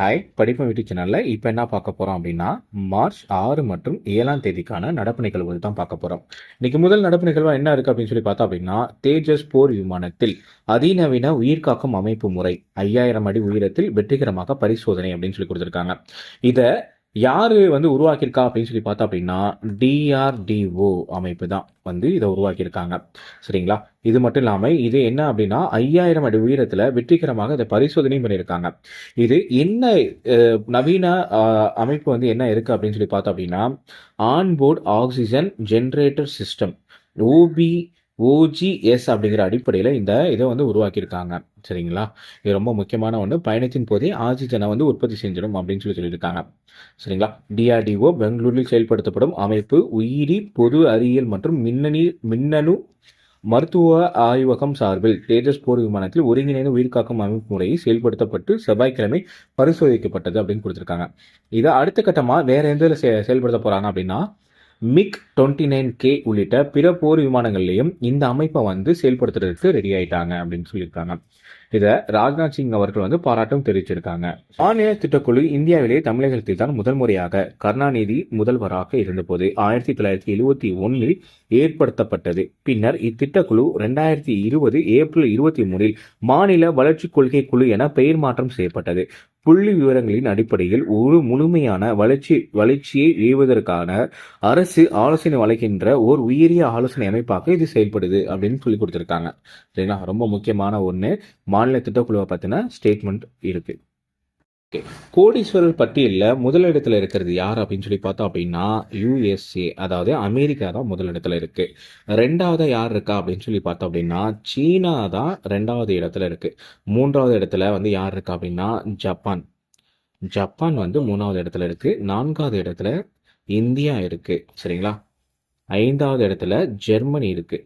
Hi படிப்பு வீட்டு சேனலில் இப்போ என்ன பார்க்க போகிறோம் அப்படின்னா மார்ச் ஆறு மற்றும் ஏழாம் தேதிக்கான நடப்பு நிகழ்வு தான் பார்க்க போகிறோம் இன்னைக்கு முதல் நடப்பு நிகழ்வாக என்ன இருக்குது அப்படின்னு சொல்லி பார்த்தோம் அப்படின்னா தேஜஸ் போர் விமானத்தில் அதிநவீன உயிர்காக்கும் அமைப்பு முறை ஐயாயிரம் அடி உயரத்தில் வெற்றிகரமாக பரிசோதனை அப்படின்னு சொல்லி கொடுத்துருக்காங்க. இதை யார் வந்து உருவாக்கியிருக்கா அப்படின்னு சொல்லி பார்த்தோம் அப்படின்னா டிஆர்டிஓ அமைப்பு தான் வந்து இதை உருவாக்கியிருக்காங்க. சரிங்களா? இது மட்டும் இல்லாமல் இது என்ன அப்படின்னா ஐயாயிரம் அடி உயரத்தில் வெற்றிகரமாக இதை பரிசோதனையும் பண்ணியிருக்காங்க. இது என்ன நவீன அமைப்பு வந்து என்ன இருக்குது அப்படின்னு சொல்லி பார்த்தோம் அப்படின்னா onboard oxygen generator system OB OGS அப்படிங்கிற அடிப்படையில் இந்த இதை வந்து உருவாக்கியிருக்காங்க. சரிங்களா? இது ரொம்ப முக்கியமான ஒன்று பயணத்தின் போதே ஆக்சிஜனை வந்து உற்பத்தி செஞ்சிடும் அப்படின்னு சொல்லி சொல்லியிருக்காங்க. சரிங்களா? டிஆர்டிஓ பெங்களூரில் செயல்படுத்தப்படும் அமைப்பு உயிரி பொது அறிவியல் மற்றும் மின்னணி மின்னணு மருத்துவ ஆய்வகம் சார்பில் தேஜஸ் போர் விமானத்தில் ஒருங்கிணைந்த உயிர்காக்கும் அமைப்பு முறையை செயல்படுத்தப்பட்டு செவ்வாய்க்கிழமை பரிசோதிக்கப்பட்டது அப்படின்னு கொடுத்துருக்காங்க. இதை அடுத்த கட்டமாக வேற எந்த இதில் செ- செயல்படுத்த போகிறாங்க அப்படின்னா மிக் டுவெண்ட்டி நைன் கே உள்ளிட்ட பிற போர் விமானங்கள்லையும் இந்த அமைப்பை வந்து செயல்படுத்துறதுக்கு ரெடி ஆயிட்டாங்க அப்படின்னு சொல்லியிருக்காங்க. இதை ராஜ்நாத் சிங் அவர்கள் வந்து பாராட்டும் தெரிவிச்சிருக்காங்க. மாநில திட்டக்குழு இந்தியாவிலேயே தமிழகத்தில் தான் முதல் முறையாக கருணாநிதி முதல்வராக இருந்தபோது ஆயிரத்தி தொள்ளாயிரத்தி எழுவத்தி ஒன்றில் ஏற்படுத்தப்பட்டது. பின்னர் இத்திட்டக்குழு ரெண்டாயிரத்தி இருபது ஏப்ரல் இருபத்தி மூணில் மாநில வளர்ச்சி கொள்கை குழு என பெயர் மாற்றம் செய்யப்பட்டது. புள்ளி விவரங்களின் அடிப்படையில் ஒரு முழுமையான வளர்ச்சி வளர்ச்சியை எழுவதற்கான அரசு ஆலோசனை வழங்குகின்ற ஓர் உயரிய ஆலோசனை அமைப்பாக இது செயல்படுது அப்படின்னு சொல்லி கொடுத்துருக்காங்க. சரிங்களா? ரொம்ப முக்கியமான ஒன்று மாநில திட்டக்குழுவை பற்றின ஸ்டேட்மெண்ட் இருக்குது ஓகே. கோடீஸ்வரர் பட்டியலில் முதலிடத்தில் இருக்கிறது யார் அப்படின்னு சொல்லி பார்த்தோம் அப்படின்னா யூஎஸ்ஏ அதாவது அமெரிக்கா தான் முதலிடத்தில் இருக்குது ரெண்டாவது யார் இருக்கா அப்படின்னு சொல்லி பார்த்தோம் அப்படின்னா சீனா தான் ரெண்டாவது இடத்துல இருக்குது மூன்றாவது இடத்துல வந்து யார் இருக்கா அப்படின்னா ஜப்பான். ஜப்பான் வந்து மூணாவது இடத்துல இருக்குது நான்காவது இடத்துல இந்தியா இருக்குது சரிங்களா? ஐந்தாவது இடத்துல ஜெர்மனி இருக்குது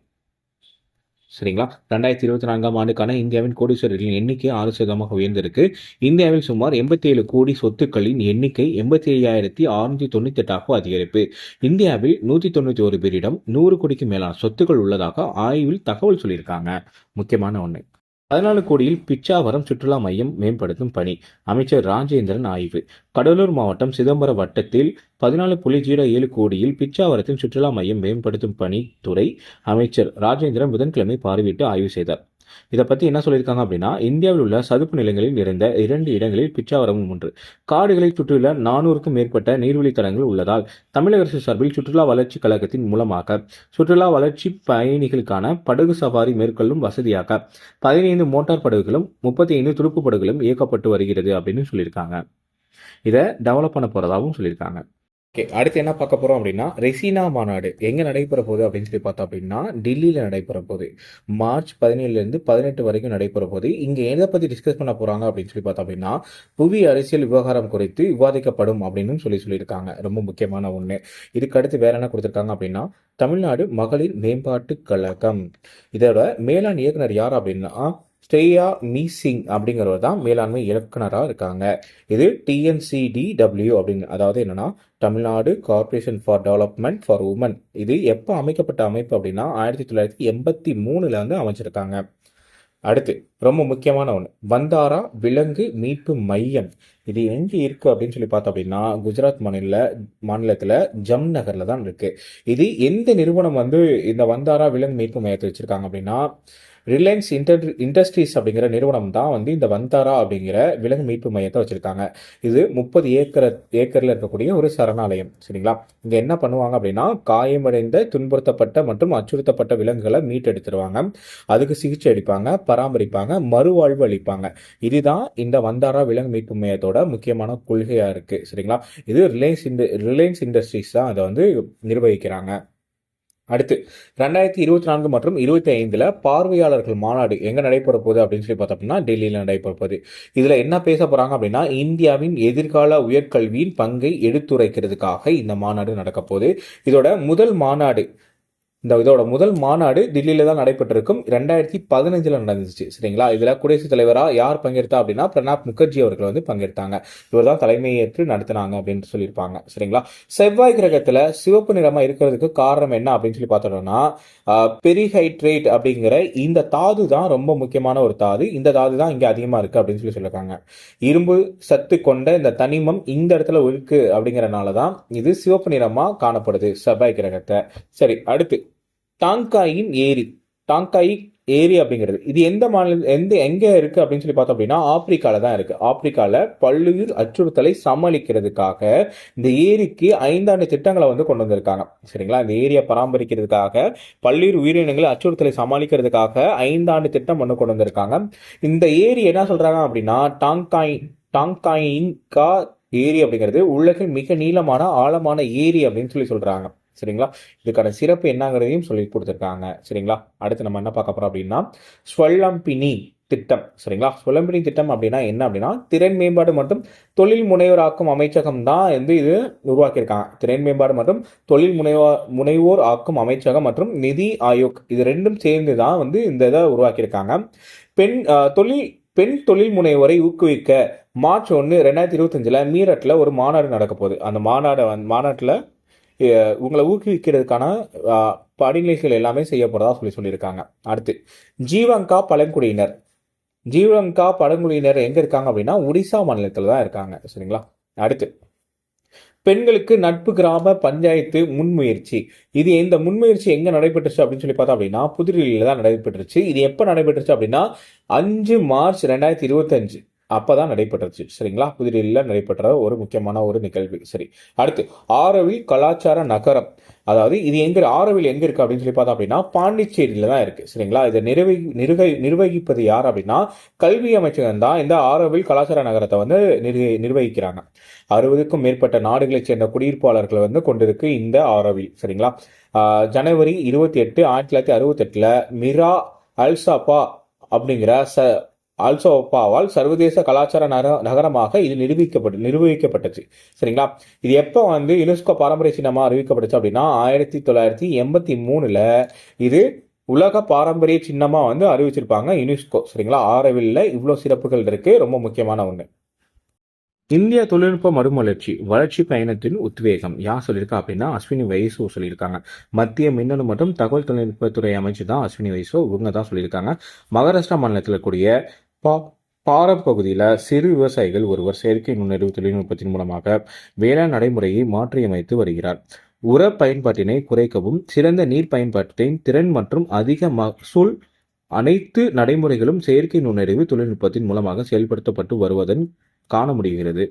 சரிங்களா? ரெண்டாயிரத்தி இருபத்தி நான்காம் ஆண்டுக்கான இந்தியாவின் கோடீஸ்வரர்களின் எண்ணிக்கை ஆறு சதமாக உயர்ந்திருக்கு. இந்தியாவில் சுமார் எண்பத்தி ஏழு கோடி சொத்துக்களின் எண்ணிக்கை எண்பத்தி ஐயாயிரத்தி அறுநூத்தி தொண்ணூத்தி எட்டாக அதிகரிப்பு. இந்தியாவில் நூத்தி தொண்ணூத்தி ஒரு பேரிடம் நூறு கோடிக்கு மேலான சொத்துக்கள் உள்ளதாக ஆய்வில் தகவல் சொல்லியிருக்காங்க. முக்கியமான ஒன்று பதினாலு கோடியில் பிச்சாவரம் சுற்றுலா மையம் மேம்படுத்தும் பணி. அமைச்சர் ராஜேந்திரன் ஆய்வு. கடலூர் மாவட்டம் சிதம்பரம் வட்டத்தில் பதினாலு புள்ளி ஜீரோ ஏழு கோடியில் பிச்சாவரத்தின் சுற்றுலா மையம் மேம்படுத்தும் பணி துறை அமைச்சர் ராஜேந்திரன் புதன்கிழமை பார்வையிட்டு ஆய்வு செய்தார். இதை பற்றி என்ன சொல்லியிருக்காங்க அப்படின்னா இந்தியாவில் உள்ள சதுப்பு நிலங்களில் நிறைந்த இரண்டு இடங்களில் பிச்சாவரமும் ஒன்று. காடுகளை சுற்றியுள்ள நானூறுக்கும் மேற்பட்ட நீர்வழித்தடங்கள் உள்ளதால் தமிழக அரசு சார்பில் சுற்றுலா வளர்ச்சி கழகத்தின் மூலமாக சுற்றுலா வளர்ச்சி பயணிகளுக்கான படகு சவாரி மேற்கொள்ளும் வசதியாக பதினைந்து மோட்டார் படகுகளும் முப்பத்தி ஐந்து துடுப்பு படகுகளும் இயக்கப்பட்டு வருகிறது அப்படின்னு சொல்லியிருக்காங்க. இதை டெவலப் பண்ண போகிறதாகவும் சொல்லியிருக்காங்க. ஓகே அடுத்து என்ன பார்க்க போகிறோம் அப்படின்னா ரெசினா மாநாடு. எங்கே நடைபெற போகுது அப்படின்னு சொல்லி பார்த்தோம் அப்படின்னா டெல்லியில் நடைபெற போகுது. மார்ச் பதினேழுலேருந்து பதினெட்டு வரைக்கும் நடைபெற போகுது. இங்கே எதை பற்றி டிஸ்கஸ் பண்ண போகிறாங்க அப்படின்னு சொல்லி பார்த்தோம் அப்படின்னா புவி அரசியல் விவகாரம் குறித்து விவாதிக்கப்படும் அப்படின்னு சொல்லி சொல்லியிருக்காங்க. ரொம்ப முக்கியமான ஒன்று இதுக்கு அடுத்து வேற என்ன கொடுத்துருக்காங்க அப்படின்னா தமிழ்நாடு மகளிர் மேம்பாட்டு கழகம். இதோட மேலாண் இயக்குனர் யார் அப்படின்னா ஸ்ரேயா நீசிங் அப்படிங்கிறவர் தான் மேலாண்மை இயக்குனராக இருக்காங்க. இது T N C D W அப்படின்னு அதாவது என்னன்னா Tamil Nadu corporation for development for women இது எப்போ அமைக்கப்பட்ட அமைப்பு அப்படின்னா ஆயிரத்தி தொள்ளாயிரத்தி எண்பத்தி மூணுல வந்து அமைச்சிருக்காங்க. அடுத்து ரொம்ப முக்கியமான ஒன்று வந்தாரா விலங்கு மீட்பு மையம். இது எங்கே இருக்குது அப்படின்னு சொல்லி பார்த்தோம் அப்படின்னா குஜராத் மாநில மாநிலத்தில் ஜம் நகரில் தான் இருக்குது இது எந்த நிறுவனம் வந்து இந்த வந்தாரா விலங்கு மீட்பு மையத்தை வச்சுருக்காங்க அப்படின்னா ரிலையன்ஸ் இன்டர் இண்டஸ்ட்ரீஸ் அப்படிங்கிற நிறுவனம் தான் வந்து இந்த வந்தாரா அப்படிங்கிற விலங்கு மீட்பு மையத்தை வச்சுருக்காங்க. இது முப்பது ஏக்கர் ஏக்கரில் இருக்கக்கூடிய ஒரு சரணாலயம். சரிங்களா? இங்கே என்ன பண்ணுவாங்க அப்படின்னா காயமடைந்த துன்புறுத்தப்பட்ட மற்றும் அச்சுறுத்தப்பட்ட விலங்குகளை மீட்டெடுத்துருவாங்க. அதுக்கு சிகிச்சை அளிப்பாங்க பராமரிப்பாங்க மறுவாழ்வு அளிப்பாங்க. இதுதான் இந்த வந்தாரா விலங்கு மீட்பு மையத்தோட முக்கியமான கொள்கையாக இருக்குது சரிங்களா? இது ரிலையன்ஸ் இண்ட ரிலையன்ஸ் இண்டஸ்ட்ரீஸ் தான் அதை வந்து நிர்வகிக்கிறாங்க. அடுத்து ரெண்டாயிரத்தி இருபத்தி நான்கு மற்றும் இருபத்தி ஐந்தில் பார்வையாளர்கள் மாநாடு எங்கே நடைபெற போகுது அப்படின்னு சொல்லி பார்த்தோம்னா டெல்லியில் நடைபெற போகுது. இதில் என்ன பேச போகிறாங்க அப்படின்னா இந்தியாவின் எதிர்கால உயர்கல்வியின் பங்கை எடுத்துரைக்கிறதுக்காக இந்த மாநாடு நடக்க போகுது. இதோட முதல் மாநாடு இந்த இதோட முதல் மாநாடு தில்லியில தான் நடைபெற்றிருக்கும். ரெண்டாயிரத்தி பதினஞ்சில் நடந்துச்சு. சரிங்களா? இதில் குடியரசுத் தலைவராக யார் பங்கெடுத்தா அப்படின்னா பிரணாப் முகர்ஜி அவர்கள் வந்து பங்கெடுத்தாங்க இவர் தான் தலைமையேற்று நடத்தினாங்க அப்படின்னு சொல்லியிருப்பாங்க. சரிங்களா? செவ்வாய் கிரகத்தில் சிவப்பு நிறமாக இருக்கிறதுக்கு காரணம் என்ன அப்படின்னு சொல்லி பார்த்தோம்னா பெரிஹைட்ரேட் அப்படிங்கிற இந்த தாது தான் ரொம்ப முக்கியமான ஒரு தாது. இந்த தாது தான் இங்கே அதிகமாக இருக்குது அப்படின்னு சொல்லி சொல்லியிருக்காங்க. இரும்பு சத்து கொண்ட இந்த தனிமம் இந்த இடத்துல இருக்கு அப்படிங்கிறனால தான் இது சிவப்பு நிறமாக காணப்படுது செவ்வாய் கிரகத்தை. சரி அடுத்து. டாங்காயின் ஏரி. டாங்காய் ஏரி அப்படிங்கிறது. இது எந்த மாநில எந்த எங்கே இருக்குது அப்படின்னு சொல்லி பார்த்தோம் அப்படின்னா ஆப்பிரிக்காவில் தான் இருக்குது ஆப்பிரிக்காவில் பல்லுயிர் அச்சுறுத்தலை சமாளிக்கிறதுக்காக இந்த ஏரிக்கு ஐந்தாண்டு திட்டங்களை வந்து கொண்டு வந்திருக்காங்க. சரிங்களா? இந்த ஏரியை பராமரிக்கிறதுக்காக பல்லுயிர் உயிரினங்களை அச்சுறுத்தலை சமாளிக்கிறதுக்காக ஐந்தாண்டு திட்டம் ஒன்று கொண்டு வந்திருக்காங்க. இந்த ஏரி என்ன சொல்கிறாங்க அப்படின்னா டாங்காய் டாங்காயின்கா ஏரி அப்படிங்கிறது உலகின் மிக நீளமான ஆழமான ஏரி அப்படின்னு சொல்லி சொல்கிறாங்க சரிங்களா? இதுக்கான சிறப்பு என்னங்கிறதையும் சொல்லி கொடுத்துருக்காங்க. சரிங்களா? அடுத்து நம்ம என்ன பார்க்க போறோம் அப்படின்னா ஸ்வல்லம்பினி திட்டம். சரிங்களா? ஸ்வல்லம்பினி திட்டம் அப்படின்னா என்ன அப்படின்னா திறன் மேம்பாடு மற்றும் தொழில் முனைவோராக்கும் அமைச்சகம் தான் வந்து இது உருவாக்கியிருக்காங்க. திறன் மேம்பாடு மற்றும் தொழில் முனைவோ முனைவோர் ஆக்கும் அமைச்சகம் மற்றும் நிதி ஆயோக். இது ரெண்டும் சேர்ந்து தான் வந்து இந்த இதை உருவாக்கியிருக்காங்க. பெண் தொழில் பெண் தொழில் முனைவோரை ஊக்குவிக்க மார்ச் ஒன்று ரெண்டாயிரத்தி இருபத்தஞ்சில் மீரட்டில் ஒரு மாநாடு நடக்க போகுது அந்த மாநாடை மாநாட்டில் உங்களை ஊக்குவிக்கிறதுக்கான படிநிலைகள் எல்லாமே செய்ய சொல்லி சொல்லியிருக்காங்க. அடுத்து ஜீவங்கா பழங்குடியினர். ஜீவங்கா பழங்குடியினர் எங்கே இருக்காங்க அப்படின்னா ஒடிசா மாநிலத்தில் தான் இருக்காங்க. சரிங்களா? அடுத்து பெண்களுக்கு நட்பு கிராம பஞ்சாயத்து முன்முயற்சி. இது இந்த முன்முயற்சி எங்கே நடைபெற்றுச்சு அப்படின்னு சொல்லி பார்த்தோம் அப்படின்னா புதுடில்லியில தான் நடைபெற்றுச்சு. இது எப்போ நடைபெற்றுச்சு அப்படின்னா அஞ்சு மார்ச் ரெண்டாயிரத்தி இருபத்தஞ்சு. அப்போ தான் நடைபெற்றுச்சு சரிங்களா? புதுடில்லியில் நடைபெற்ற ஒரு முக்கியமான ஒரு நிகழ்வு. சரி. அடுத்து ஆரோவில் கலாச்சார நகரம். அதாவது இது எங்க ஆரோவில் எங்க இருக்கு அப்படின்னு சொல்லி பார்த்தோம் அப்படின்னா பாண்டிச்சேரியில தான் இருக்கு. சரிங்களா? இதை நிர்வகி நிர்வகி நிர்வகிப்பது யார் அப்படின்னா கல்வி அமைச்சகம் தான் இந்த ஆரோவில் கலாச்சார நகரத்தை வந்து நிர்வகி நிர்வகிக்கிறாங்க. அறுபதுக்கும் மேற்பட்ட நாடுகளைச் சேர்ந்த குடியிருப்பாளர்களை வந்து கொண்டிருக்கு இந்த ஆரோவில். சரிங்களா? ஜனவரி இருபத்தி எட்டு ஆயிரத்தி தொள்ளாயிரத்தி அறுபத்தெட்டுல மிரா அல்சாப்பா அப்படிங்கிற ச அல்சோப்பாவால் சர்வதேச கலாச்சார நகர நகரமாக இது நிரூபிக்கப்பட்டு நிரூபிக்கப்பட்டுச்சு சரிங்களா? இது எப்போ வந்து யுனெஸ்கோ பாரம்பரிய சின்னமாக அறிவிக்கப்பட்டுச்சு அப்படின்னா ஆயிரத்தி தொள்ளாயிரத்தி எண்பத்தி மூணில் இது உலக பாரம்பரிய சின்னமாக வந்து அறிவிச்சிருப்பாங்க யுனெஸ்கோ. சரிங்களா? ஆரவில்ல இவ்வளோ சிறப்புகள் இருக்குது ரொம்ப முக்கியமான ஒன்று இந்திய தொழில்நுட்ப மறுமலர்ச்சி வளர்ச்சி பயணத்தின் உத்வேகம். யார் சொல்லியிருக்கா அப்படின்னா அஸ்வினி வைசோ சொல்லியிருக்காங்க. மத்திய மின்னணு மற்றும் தகவல் தொழில்நுட்பத்துறை அமைச்சர் தான் அஸ்வினி வைசோ இவங்க தான் சொல்லியிருக்காங்க. மகாராஷ்டிரா மாநிலத்தில் கூடிய பா பாரப் பகுதியில் சிறு விவசாயிகள் ஒருவர் செயற்கை நுண்ணறிவு தொழில்நுட்பத்தின் மூலமாக வேளாண் நடைமுறையை மாற்றியமைத்து வருகிறார். உர பயன்பாட்டினை குறைக்கவும் சிறந்த நீர் பயன்பாட்டின் திறன் மற்றும் அதிக மகசூல் அனைத்து நடைமுறைகளும் செயற்கை நுண்ணறிவு தொழில்நுட்பத்தின் மூலமாக செயல்படுத்தப்பட்டு வருவதன் காண முடிகிறது.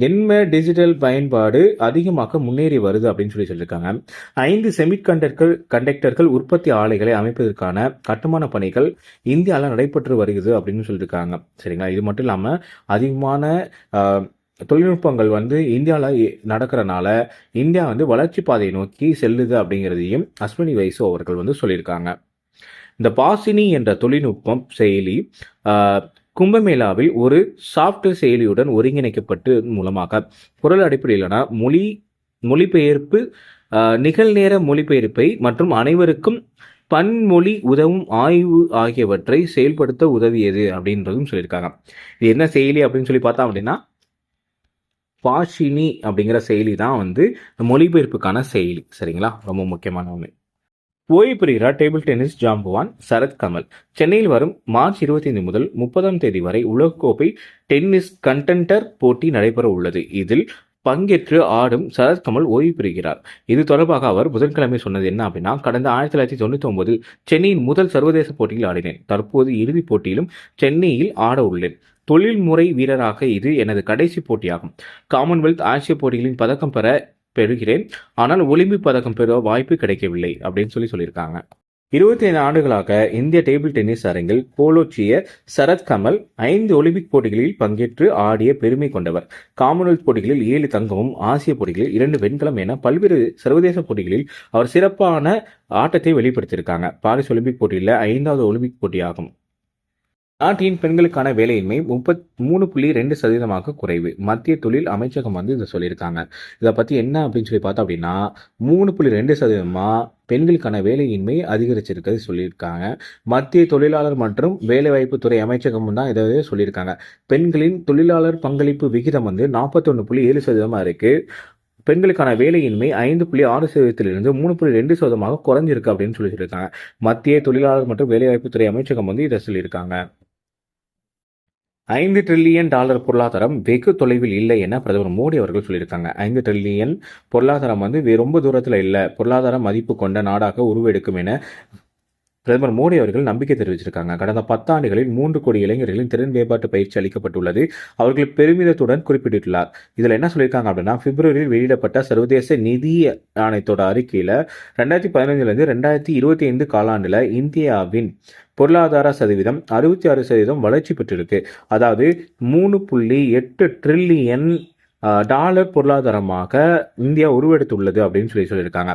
எண்ம டிஜிட்டல் பயன்பாடு அதிகமாக முன்னேறி வருது அப்படின்னு சொல்லி சொல்லியிருக்காங்க. ஐந்து செமிகண்டக்டர்கள் கண்டக்டர்கள் உற்பத்தி ஆலைகளை அமைப்பதற்கான கட்டுமான பணிகள் இந்தியாவில் நடைபெற்று வருகிறது அப்படின்னு சொல்லியிருக்காங்க. சரிங்களா? இது மட்டும் இல்லாமல் அதிகமான தொழில்நுட்பங்கள் வந்து இந்தியாவில் நடக்கிறனால இந்தியா வந்து வளர்ச்சி பாதையை நோக்கி செல்லுது அப்படிங்கிறதையும் அஸ்வினி வைசோ அவர்கள் வந்து சொல்லியிருக்காங்க. இந்த பாசினி என்ற தொழில்நுட்பம் செயலி கும்பமேளாவில் ஒரு சாஃப்ட்வேர் செயலியுடன் ஒருங்கிணைக்கப்பட்டு மூலமாக குரல் அடிப்படையிலான மொழி மொழிபெயர்ப்பு நிகழ்நேர மொழிபெயர்ப்பை மற்றும் அனைவருக்கும் பன்மொழி உதவும் ஆய்வு ஆகியவற்றை செயல்படுத்த உதவியது அப்படின்றதும் சொல்லியிருக்காங்க. இது என்ன செயலி அப்படின்னு சொல்லி பார்த்தோம் அப்படின்னா பாஷினி அப்படிங்கிற செயலி தான் வந்து மொழிபெயர்ப்புக்கான செயலி. சரிங்களா? ரொம்ப முக்கியமான ஒன்று ஓய்வு பெறுகிறார் டேபிள் டென்னிஸ் ஜாம்பவான் சரத் கமல். சென்னையில் வரும் மார்ச் 25 முதல் முப்பதாம் தேதி வரை உலகக்கோப்பை டென்னிஸ் கண்டென்டர் போட்டி நடைபெற உள்ளது. இதில் பங்கேற்று ஆடும் சரத் கமல் ஓய்வு பெறுகிறார் இது தொடர்பாக அவர் புதன்கிழமை சொன்னது என்ன அப்படின்னா கடந்த ஆயிரத்தி தொள்ளாயிரத்தி தொண்ணூத்தி ஒன்பதில் சென்னையின் முதல் சர்வதேச போட்டியில் ஆடினேன். தற்போது இறுதிப் போட்டியிலும் சென்னையில் ஆட உள்ளேன். தொழில்முறை வீரராக இது எனது கடைசி போட்டியாகும். காமன்வெல்த் ஆசிய போட்டிகளின் பதக்கம் பெற பெறுகிறேன். ஆனால் ஒலிம்பிக் பதக்கம் பெற வாய்ப்பு கிடைக்கவில்லை அப்படின்னு சொல்லி சொல்லியிருக்காங்க. இருபத்தி ஐந்து ஆண்டுகளாக இந்திய டேபிள் டென்னிஸ் அரங்கில் கோலோச்சிய சரத் கமல் ஐந்து ஒலிம்பிக் போட்டிகளில் பங்கேற்று ஆடிய பெருமை கொண்டவர். காமன்வெல்த் போட்டிகளில் ஏழு தங்கமும் ஆசிய போட்டிகளில் இரண்டு வெண்கலம் என பல்வேறு சர்வதேச போட்டிகளில் அவர் சிறப்பான ஆட்டத்தை வெளிப்படுத்தியிருக்காங்க. பாரிஸ் ஒலிம்பிக் போட்டியில் ஐந்தாவது ஒலிம்பிக் போட்டியாகும். நாட்டின் பெண்களுக்கான வேலையின்மை முப்பத் மூணு புள்ளி ரெண்டு சதவீதமாக குறைவு. மத்திய தொழில் அமைச்சகம் வந்து இதை சொல்லியிருக்காங்க. இதை பற்றி என்ன அப்படின்னு சொல்லி பார்த்தோம் அப்படின்னா மூணு புள்ளி ரெண்டு சதவீதமாக பெண்களுக்கான வேலையின்மை அதிகரிச்சிருக்கிறது சொல்லியிருக்காங்க. மத்திய தொழிலாளர் மற்றும் வேலைவாய்ப்பு துறை அமைச்சகம் தான் இதை சொல்லியிருக்காங்க. பெண்களின் தொழிலாளர் பங்களிப்பு விகிதம் வந்து நாற்பத்தொன்று புள்ளி ஏழு சதவீதமாக இருக்குது பெண்களுக்கான வேலையின்மை ஐந்து புள்ளி ஆறு சதவீதத்திலிருந்து மூணு புள்ளி ரெண்டு சதவீதமாக குறைஞ்சிருக்கு அப்படின்னு சொல்லியிருக்காங்க. மத்திய தொழிலாளர் மற்றும் வேலைவாய்ப்புத்துறை அமைச்சகம் வந்து இதை சொல்லியிருக்காங்க. ஐந்து ட்ரில்லியன் டாலர் பொருளாதாரம் வெகு தொலைவில் இல்லை என பிரதமர் மோடி அவர்கள் சொல்லியிருக்காங்க. ஐந்து ட்ரில்லியன் பொருளாதாரம் வந்து ரொம்ப தூரத்தில் இல்லை. பொருளாதார மதிப்பு கொண்ட நாடாக உருவெடுக்கும் என பிரதமர் மோடி அவர்கள் நம்பிக்கை தெரிவிச்சிருக்காங்க. கடந்த பத்தாண்டுகளில் மூன்று கோடி இளைஞர்களின் திறன் மேம்பாட்டு பயிற்சி அளிக்கப்பட்டுள்ளது. அவர்கள் பெருமிதத்துடன் குறிப்பிட்டுள்ளார். இதில் என்ன சொல்லியிருக்காங்க அப்படின்னா பிப்ரவரியில் வெளியிடப்பட்ட சர்வதேச நிதி ஆணையத்தோட அறிக்கையில் ரெண்டாயிரத்தி பதினஞ்சுலேருந்து ரெண்டாயிரத்தி இருபத்தி ஐந்து காலாண்டில் இந்தியாவின் பொருளாதார சதவீதம் அறுபத்தி ஆறு சதவீதம் வளர்ச்சி பெற்றிருக்கு. அதாவது மூணு புள்ளி எட்டு ட்ரில்லியன் டாலர் பொருளாதாரமாக இந்தியா உருவெடுத்துள்ளது அப்படின்னு சொல்லி சொல்லியிருக்காங்க.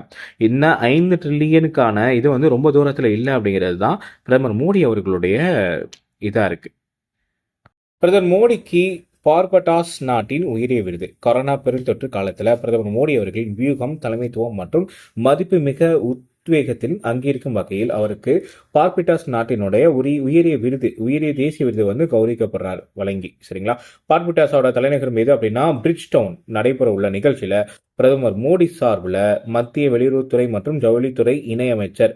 இந்த ஐந்து ட்ரில்லியனுக்கான இது வந்து ரொம்ப தூரத்தில் இல்லை அப்படிங்கிறது தான் பிரதமர் மோடி அவர்களுடைய இதாக இருக்குது பிரதமர் மோடிக்கு பார்பட்டாஸ் நாட்டின் உயரிய விருது. கொரோனா பெருந்தொற்று காலத்தில் பிரதமர் மோடி அவர்களின் வியூகம் தலைமைத்துவம் மற்றும் மதிப்புமிக உத்வேகத்தில் அங்கீகரிக்கும் வகையில் அவருக்கு பார்பிட்டாஸ் நாட்டினுடைய உரி உயரிய விருது உயரிய தேசிய விருது வந்து கௌரவிக்கப்படுறார் வழங்கி. சரிங்களா? பார்பிட்டாஸோட தலைநகர் மீது அப்படின்னா பிரிட்ஜ் டவுன் நடைபெற உள்ள நிகழ்ச்சியில் பிரதமர் மோடி சார்பில் மத்திய வெளியுறவுத்துறை மற்றும் ஜவுளித்துறை இணையமைச்சர்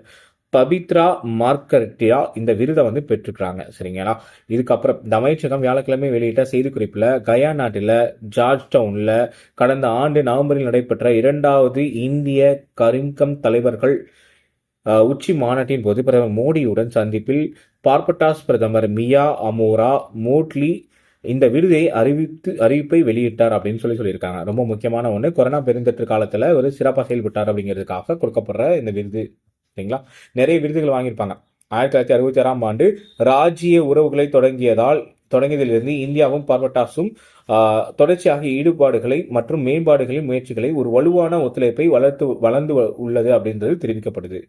பவித்ரா மார்கர்டியா இந்த விருதை வந்து பெற்றுக்கிறாங்க சரிங்களா? இதுக்கப்புறம் இந்த அமைச்சகம் வியாழக்கிழமை வெளியிட்ட செய்திக்குறிப்பில் கயா நாட்டில் ஜார்ஜ் டவுனில் கடந்த ஆண்டு நவம்பரில் நடைபெற்ற இரண்டாவது இந்திய கரிம்கம் தலைவர்கள் உச்சி மாநாட்டின் போது பிரதமர் மோடியுடன் சந்திப்பில் பார்பட்டாஸ் பிரதமர் மியா அமோரா மோட்லி இந்த விருதை அறிவித்து அறிவிப்பை வெளியிட்டார் அப்படின்னு சொல்லி சொல்லியிருக்காங்க. ரொம்ப முக்கியமான ஒன்று கொரோனா பெருந்தொற்று காலத்தில் ஒரு சிறப்பாக செயல்பட்டார் அப்படிங்கிறதுக்காக கொடுக்கப்படுற இந்த விருது. சரிங்களா? நிறைய விருதுகள் வாங்கியிருப்பாங்க. ஆயிரத்தி தொள்ளாயிரத்தி அறுபத்தி ஆறாம் ஆண்டு ராஜ்ஜிய உறவுகளை தொடங்கியதால் தொடங்கியதிலிருந்து இந்தியாவும் பார்பட்டாஸும் தொடர்ச்சியாக ஈடுபாடுகளை மற்றும் மேம்பாடுகளின் முயற்சிகளை ஒரு வலுவான ஒத்துழைப்பை வளர்த்து வளர்ந்து உள்ளது அப்படின்றது தெரிவிக்கப்படுது.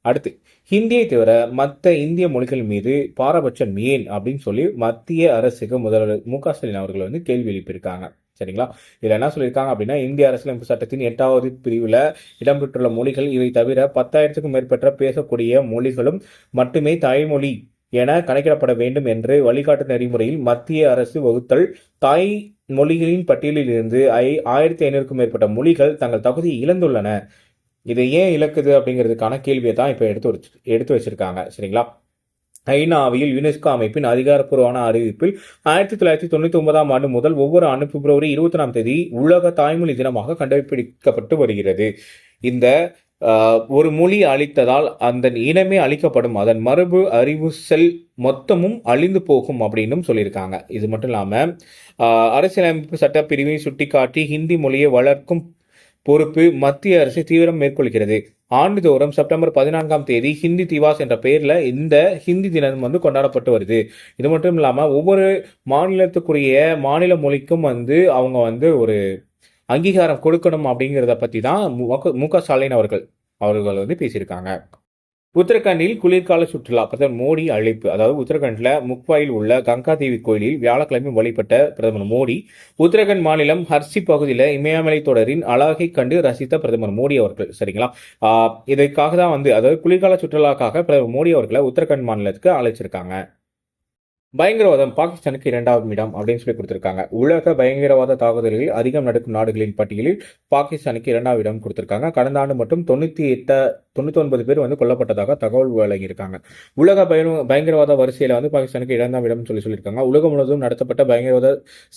அடுத்து ஹிந்தியை தவிர மற்ற இந்திய மொழிகள் மீது பாரபட்சம் ஏன் அப்படின்னு சொல்லி மத்திய அரசுக்கு முதல்வர் மு க ஸ்டாலின் அவர்கள் வந்து கேள்வி எழுப்பியிருக்காங்க. சரிங்களா? இதில் என்ன சொல்லியிருக்காங்க அப்படின்னா இந்திய அரசியலமைப்பு சட்டத்தின் எட்டாவது பிரிவில் இடம்பெற்றுள்ள மொழிகள் இவை தவிர பத்தாயிரத்துக்கும் மேற்பட்ட பேசக்கூடிய மொழிகளும் மட்டுமே தாய்மொழி என கணக்கிடப்பட வேண்டும் என்று வழிகாட்டு நெறிமுறையில் மத்திய அரசு வகுத்தல் தாய் மொழிகளின் பட்டியலில் இருந்து ஐ ஆயிரத்தி ஐநூறுக்கும் மேற்பட்ட மொழிகள் தங்கள் தகுதியை இழந்துள்ளன. இதை ஏன் இழக்குது அப்படிங்கிறதுக்கான கேள்வியை தான் இப்போ எடுத்து வச்சு எடுத்து வச்சிருக்காங்க. சரிங்களா? ஐநாவில் யுனெஸ்கோ அமைப்பின் அதிகாரப்பூர்வமான அறிவிப்பில் ஆயிரத்தி தொள்ளாயிரத்தி தொண்ணூற்றி ஒன்பதாம் ஆண்டு முதல் ஒவ்வொரு ஆண்டு பிப்ரவரி இருபத்தி தேதி உலக தாய்மொழி தினமாக கண்டுபிடிக்கப்பட்டு வருகிறது. இந்த ஒரு மொழி அழித்ததால் அந்த இனமே அழிக்கப்படும். அதன் மரபு அறிவு செல் மொத்தமும் அழிந்து போகும் அப்படின்னும் சொல்லியிருக்காங்க. இது மட்டும் இல்லாமல் அரசியலமைப்பு சட்டப்பிரிவை சுட்டிக்காட்டி ஹிந்தி மொழியை வளர்க்கும் பொறுப்பு மத்திய அரசு தீவிரம் மேற்கொள்கிறது. ஆண்டுதோறும் செப்டம்பர் பதினான்காம் தேதி ஹிந்தி திவாஸ் என்ற பெயரில் இந்த ஹிந்தி தினம் வந்து கொண்டாடப்பட்டு வருது. இது மட்டும் இல்லாமல் ஒவ்வொரு மாநிலத்துக்குரிய மாநில மொழிக்கும் வந்து அவங்க வந்து ஒரு அங்கீகாரம் கொடுக்கணும் அப்படிங்கிறத பற்றி தான் மு க- ஸ்டாலின் அவர்கள் அவர்கள் வந்து பேசியிருக்காங்க. உத்தரகாண்டில் குளிர்கால சுற்றுலா பிரதமர் மோடி அழைப்பு. அதாவது உத்தரகாண்டில் முக்வாயில் உள்ள கங்கா தேவி கோயிலில் வியாழக்கிழமை வழிபட்ட பிரதமர் மோடி உத்தரகாண்ட் மாநிலம் ஹர்சி பகுதியில் இமயமலை தொடரின் அழகை கண்டு ரசித்த பிரதமர் மோடி அவர்கள். சரிங்களா? இதற்காக தான் வந்து அதாவது குளிர்கால சுற்றுலாக்காக பிரதமர் மோடி அவர்களை உத்தரகாண்ட் மாநிலத்துக்கு அழைச்சிருக்காங்க. பயங்கரவாதம் பாகிஸ்தானுக்கு இரண்டாவது இடம் அப்படின்னு சொல்லி கொடுத்திருக்காங்க. உலக பயங்கரவாத தாக்குதல்களில் அதிகம் நடக்கும் நாடுகளின் பட்டியலில் பாகிஸ்தானுக்கு இரண்டாவது இடம் கொடுத்திருக்காங்க. கடந்த ஆண்டு மட்டும் தொண்ணூற்றி எட்ட தொண்ணூற்றி ஒன்பது பேர் வந்து கொல்லப்பட்டதாக தகவல் வழங்கியிருக்காங்க உலக பய பயங்கரவாத வரிசையில் வந்து பாகிஸ்தானுக்கு இரண்டாம் இடம் சொல்லி சொல்லியிருக்காங்க. உலகம் முழுவதும் நடத்தப்பட்ட பயங்கரவாத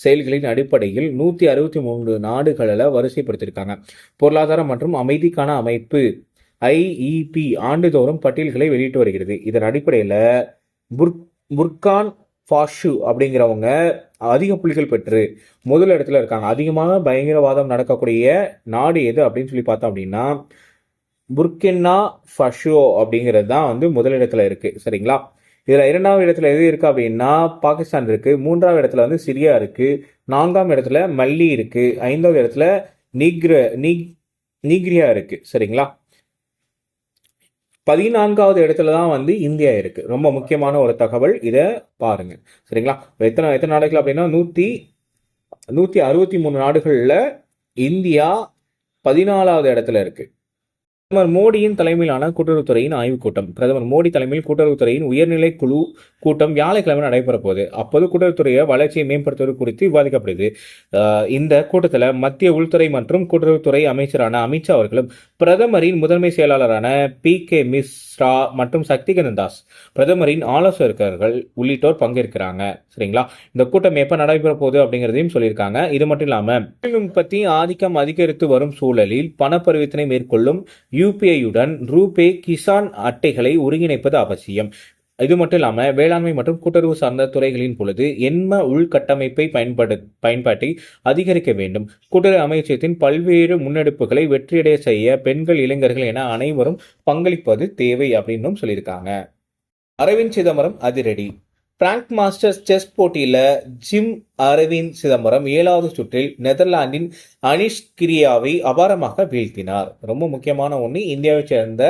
செயல்களின் அடிப்படையில் நூற்றி அறுபத்தி மூன்று நாடுகளில் வரிசைப்படுத்தியிருக்காங்க. பொருளாதாரம் மற்றும் அமைதிக்கான அமைப்பு ஐஇபி ஆண்டுதோறும் பட்டியல்களை வெளியிட்டு வருகிறது. இதன் அடிப்படையில் புர்க் புர்கான் ஃபாஷு அப்படிங்கிறவங்க அதிக புலிகள் பெற்று முதல் இடத்துல இருக்காங்க. அதிகமாக பயங்கரவாதம் நடக்கக்கூடிய நாடு எது அப்படின்னு சொல்லி பார்த்தோம் அப்படின்னா புர்கின்னா ஃபஷோ அப்படிங்கிறது தான் வந்து முதலிடத்துல இருக்கு. சரிங்களா? இதில் இரண்டாவது இடத்துல எது இருக்கு அப்படின்னா பாகிஸ்தான் இருக்கு. மூன்றாவது இடத்துல வந்து சிரியா இருக்கு. நான்காம் இடத்துல மல்லி இருக்கு. ஐந்தாவது இடத்துல நீக்ர நீ நீக்ரியா இருக்கு. சரிங்களா? பதினான்காவது இடத்துல தான் வந்து இந்தியா இருக்கு. ரொம்ப முக்கியமான ஒரு தகவல் இதை பாருங்க. சரிங்களா? எத்தனை எத்தனை நாடுகள் அப்படின்னா நூற்றி நூற்றி அறுபத்தி மூணு நாடுகளில் இந்தியா பதினாலாவது இடத்துல இருக்கு. பிரதமர் மோடியின் தலைமையிலான கூட்டுறவுத்துறையின் ஆய்வுக் கூட்டம். பிரதமர் மோடி தலைமையில் கூட்டுறவுத்துறையின் உயர்நிலை குழு கூட்டம் வியாழக்கிழமை நடைபெற போகுது. அப்போது கூட்டுறவுத்துறையை வளர்ச்சியை மேம்படுத்துவது குறித்து விவாதிக்கப்படுது. இந்த கூட்டத்தில் மத்திய உள்துறை மற்றும் கூட்டுறவுத்துறை அமைச்சரான அமித்ஷா அவர்களும் பிரதமரின் முதன்மை செயலாளரான பி. கே. மிஸ்ரா மற்றும் சக்திகந்தன் தாஸ் பிரதமரின் ஆலோசகர்கள் உள்ளிட்டோர் பங்கேற்கிறாங்க. சரிங்களா? இந்த கூட்டம் எப்போ நடைபெற போகுது அப்படிங்கிறதையும் சொல்லியிருக்காங்க. இது மட்டும் இல்லாமல் தொழில்நுட்பத்தின் ஆதிக்கம் அதிகரித்து வரும் சூழலில் பண பரிவர்த்தனை மேற்கொள்ளும் யூபிஐயுடன் ரூபே கிசான் அட்டைகளை ஒருங்கிணைப்பது அவசியம். இது மட்டும் இல்லாமல் வேளாண்மை மற்றும் கூட்டுறவு சார்ந்த துறைகளின் பொழுது எண்ம உள்கட்டமைப்பை பயன்படு பயன்பாட்டை அதிகரிக்க வேண்டும். கூட்டுறவு அமைச்சகத்தின் பல்வேறு முன்னெடுப்புகளை வெற்றியடைய செய்ய பெண்கள் இளைஞர்கள் என அனைவரும் பங்களிப்பது தேவை அப்படின்னும் சொல்லியிருக்காங்க. அரவிந்த் சிதம்பரம் அதிரடி. பிராங்க் மாஸ்டர்ஸ் செஸ் போட்டியில் ஜிம் அரவிந்த் சிதம்பரம் ஏழாவது சுற்றில் நெதர்லாந்தின் அனிஷ் கிரியாவை அபாரமாக வீழ்த்தினார். ரொம்ப முக்கியமான ஒன்று இந்தியாவைச் சேர்ந்த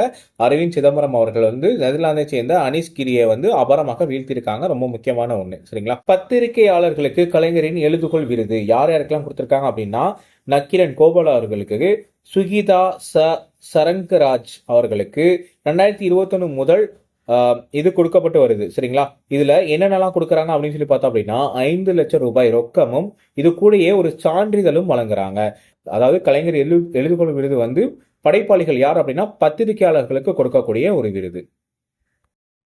அரவிந்த் சிதம்பரம் அவர்கள் வந்து நெதர்லாந்தை சேர்ந்த அனிஷ் கிரியை வந்து அபாரமாக வீழ்த்தியிருக்காங்க. ரொம்ப முக்கியமான ஒன்று சரிங்களா? பத்திரிகையாளர்களுக்கு கலைஞரின் எழுதுகோள் விருது யார் யாருக்கெல்லாம் கொடுத்துருக்காங்க அப்படின்னா நக்கிரன் கோபாலா அவர்களுக்கு சுகிதா ச சரங்கராஜ் அவர்களுக்கு ரெண்டாயிரத்தி இருபத்தொன்று முதல் இது கொடுக்கப்பட்டு வருது. சரிங்களா? இதுல என்னென்னலாம் கொடுக்குறாங்க அப்படின்னு சொல்லி பார்த்தோம் அப்படின்னா ஐந்து லட்சம் ரூபாய் ரொக்கமும் இது கூடயே ஒரு சான்றிதழும் வழங்குறாங்க. அதாவது கலைஞர் எழு எழுதுகொள்ளும் விருது வந்து படைப்பாளிகள் யார் அப்படின்னா பத்திரிகையாளர்களுக்கு கொடுக்கக்கூடிய ஒரு விருது.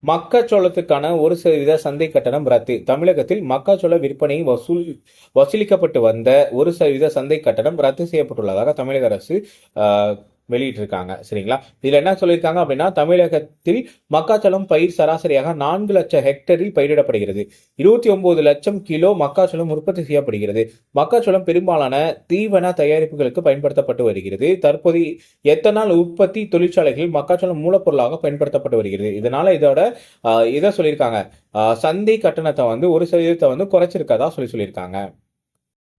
மக்காச்சோளத்துக்கான ஒரு சதவீத சந்தை கட்டணம் ரத்து. தமிழகத்தில் மக்காச்சோள விற்பனை வசூல் வசூலிக்கப்பட்டு வந்த ஒரு சதவீத சந்தை கட்டணம் ரத்து செய்யப்பட்டுள்ளதாக தமிழக அரசு வெளியிட்டிருக்காங்க. சரிங்களா? இதுல என்ன சொல்லியிருக்காங்க அப்படின்னா தமிழகத்தில் மக்காச்சோளம் பயிர் சராசரியாக நான்கு லட்சம் ஹெக்டரில் பயிரிடப்படுகிறது. இருபத்தி ஒன்பது லட்சம் கிலோ மக்காச்சோளம் உற்பத்தி செய்யப்படுகிறது. மக்காச்சோளம் பெரும்பாலான தீவன தயாரிப்புகளுக்கு பயன்படுத்தப்பட்டு வருகிறது. தற்போது எத்தனால் உற்பத்தி தொழிற்சாலைகளில் மக்காச்சோளம் மூலப்பொருளாக பயன்படுத்தப்பட்டு வருகிறது. இதனால இதோட இதை சொல்லியிருக்காங்க. சந்தை கட்டணத்தை வந்து ஒரு சதவீதத்தை வந்து குறைச்சிருக்கதா சொல்லி சொல்லியிருக்காங்க.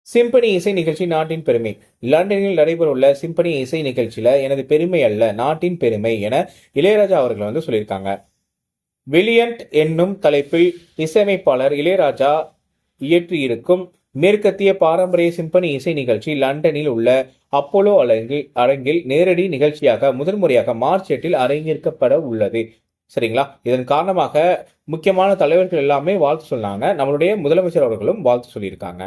சிம்பனி இசை நிகழ்ச்சி நாட்டின் பெருமை. லண்டனில் நடைபெறவுள்ள சிம்பனி இசை நிகழ்ச்சியில எனது பெருமை அல்ல நாட்டின் பெருமை என இளையராஜா அவர்கள் வந்து சொல்லியிருக்காங்க. விலியன்ட் என்னும் தலைப்பில் இசையமைப்பாளர் இளையராஜா இயற்றியிருக்கும் மேற்கத்திய பாரம்பரிய சிம்பனி இசை நிகழ்ச்சி லண்டனில் உள்ள அப்போலோ அரங்கில் அரங்கில் நேரடி நிகழ்ச்சியாக முதன்முறையாக மார்ச் எட்டில் அரங்கேற்கப்பட உள்ளது. சரிங்களா? இதன் காரணமாக முக்கியமான தலைவர்கள் எல்லாமே வாழ்த்து சொன்னாங்க. நம்மளுடைய முதலமைச்சர் அவர்களும் வாழ்த்து சொல்லியிருக்காங்க.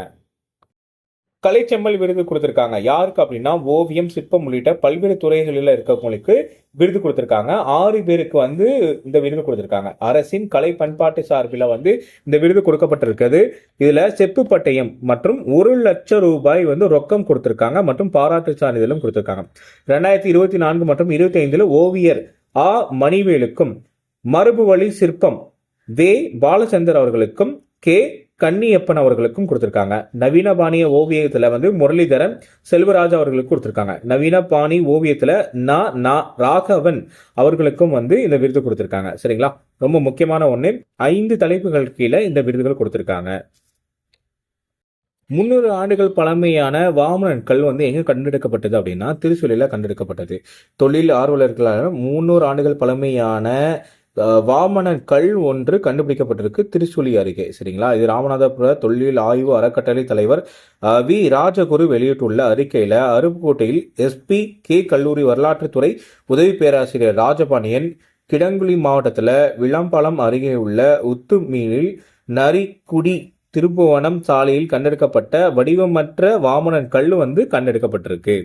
கலைச்செம்மல் விருது கொடுத்துருக்காங்க. யாருக்கு அப்படின்னா ஓவியம் சிற்பம் உள்ளிட்ட பல்வேறு துறைகளில் இருக்கவங்களுக்கு விருது கொடுத்துருக்காங்க. ஆறு பேருக்கு வந்து இந்த விருது கொடுத்துருக்காங்க. அரசின் கலை பண்பாட்டு சார்பில் வந்து இந்த விருது கொடுக்கப்பட்டிருக்கிறது. இதில் செப்பு பட்டயம் மற்றும் ஒரு லட்சம் ரூபாய் வந்து ரொக்கம் கொடுத்துருக்காங்க மற்றும் பாராட்டு சான்றிதழும் கொடுத்துருக்காங்க. ரெண்டாயிரத்தி இருபத்தி நான்கு மற்றும் இருபத்தி ஐந்தில் ஓவியர் ஆ. மணிவேலுக்கும் மரபு வழி சிற்பம் வே. பாலச்சந்தர் அவர்களுக்கும் கே. கன்னியப்பன் அவர்களுக்கும் கொடுத்திருக்காங்க. நவீன பாணிய ஓவியத்துல வந்து முரளிதரன் செல்வராஜ் அவர்களுக்கு கொடுத்திருக்காங்க. நவீன பாணி ஓவியத்துல நா நா ராகவன் அவர்களுக்கும் வந்து இந்த விருது கொடுத்திருக்காங்க. சரிங்களா? ரொம்ப முக்கியமான ஒன்று ஐந்து தலைப்புகள் கீழே இந்த விருதுகள் கொடுத்திருக்காங்க. முன்னூறு ஆண்டுகள் பழமையான வாமனன் கல் வந்து எங்கே கண்டெடுக்கப்பட்டது அப்படின்னா திருச்சூலில் கண்டெடுக்கப்பட்டது. தொழில் ஆர்வலர்களால் முன்னூறு ஆண்டுகள் பழமையான வாமனன் கல் ஒன்று கண்டுபிடிக்கப்பட்டிருக்கு திருச்சுழி அருகே சரிங்களா? இது ராமநாதபுர தொழில் ஆய்வு அறக்கட்டளை தலைவர் வி. ராஜகுரு வெளியிட்டுள்ள அறிக்கையில அருப்புக்கோட்டையில் எஸ்பி கே. கல்லூரி வரலாற்றுத்துறை உதவி பேராசிரியர் ராஜபாண்டியன் கிடங்குழி மாவட்டத்தில் விளம்பாலம் அருகே உள்ள உத்துமீனில் நரிக்குடி திருப்புவனம் சாலையில் கண்டெடுக்கப்பட்ட வடிவமற்ற வாமனன் கல் வந்து கண்டெடுக்கப்பட்டிருக்கு.